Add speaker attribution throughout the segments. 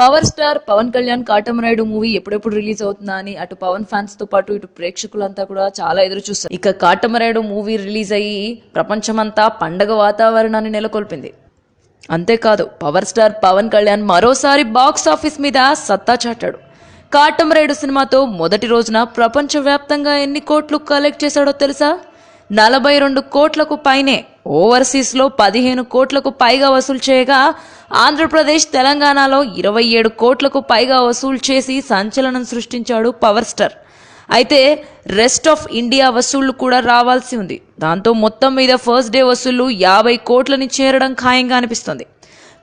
Speaker 1: Power star Pawan Kalyan Katamarayudu movie ఎప్పుడెప్పుడు release అవుతుందా అని అటు పవన్ ఫ్యాన్స్తో పాటు ఇటు ప్రేక్షకులంతా కూడా చాలా ఎదురు చూస్తారు ఇక కాటమరాయుడు మూవీ రిలీజ్ అయ్యి ప్రపంచమంతా పండగ వాతావరణాన్ని నెలకొల్పింది. అంతేకాదు పవర్ స్టార్ పవన్ కళ్యాణ్ మరోసారి బాక్స్ ఆఫీస్ మీద సత్తా చాటాడు. కాటమరాయుడు సినిమాతో మొదటి రోజున ప్రపంచవ్యాప్తంగా ఎన్ని కోట్లు కలెక్ట్ చేశాడో తెలుసా? నలభై రెండు కోట్లకు పైనే ఓవర్సీస్లో పదిహేను కోట్లకు పైగా వసూలు చేయగా ఆంధ్రప్రదేశ్ తెలంగాణలో ఇరవై ఏడు కోట్లకు పైగా వసూలు చేసి సంచలనం సృష్టించాడు పవర్ స్టార్. అయితే రెస్ట్ ఆఫ్ ఇండియా వసూళ్ళు కూడా రావాల్సి ఉంది. దాంతో మొత్తం మీద ఫస్ట్ డే వసూళ్ళు యాభై కోట్లని చేరడం ఖాయంగా అనిపిస్తుంది.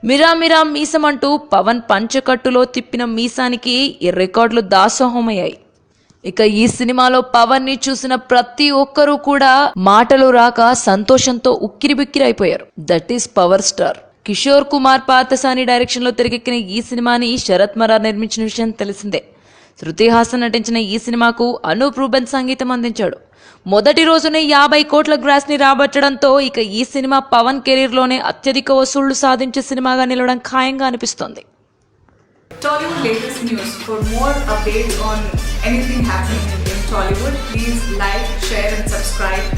Speaker 1: మిరా మిరా మీసం అంటూ పవన్ పంచకట్టులో తిప్పిన మీసానికి ఈ రికార్డులు దాసోహమయ్యాయి. ఇక ఈ సినిమాలో పవన్ని చూసిన ప్రతి ఒక్కరూ కూడా మాటలు రాక సంతోషంతో ఉక్కిరిబిక్కిరి అయిపోయారు. That is power star Kishore Kumar Pardasani డైరెక్షన్లో తెరకెక్కిన ఈ సినిమాని శరత్ మరార్ నిర్మించిన విషయం తెలిసిందే. శృతి హాసన్ నటించిన ఈ సినిమాకు అనూప్ రూబెన్ సంగీతం అందించాడు. మొదటి రోజునే యాభై కోట్ల గ్రాస్ని రాబట్టడంతో ఇక ఈ సినిమా పవన్ కెరీర్లోనే అత్యధిక వసూళ్ళు సాధించే సినిమాగా నిలవడం ఖాయంగా అనిపిస్తోంది.
Speaker 2: anything happening in Tollywood, please like, share and subscribe.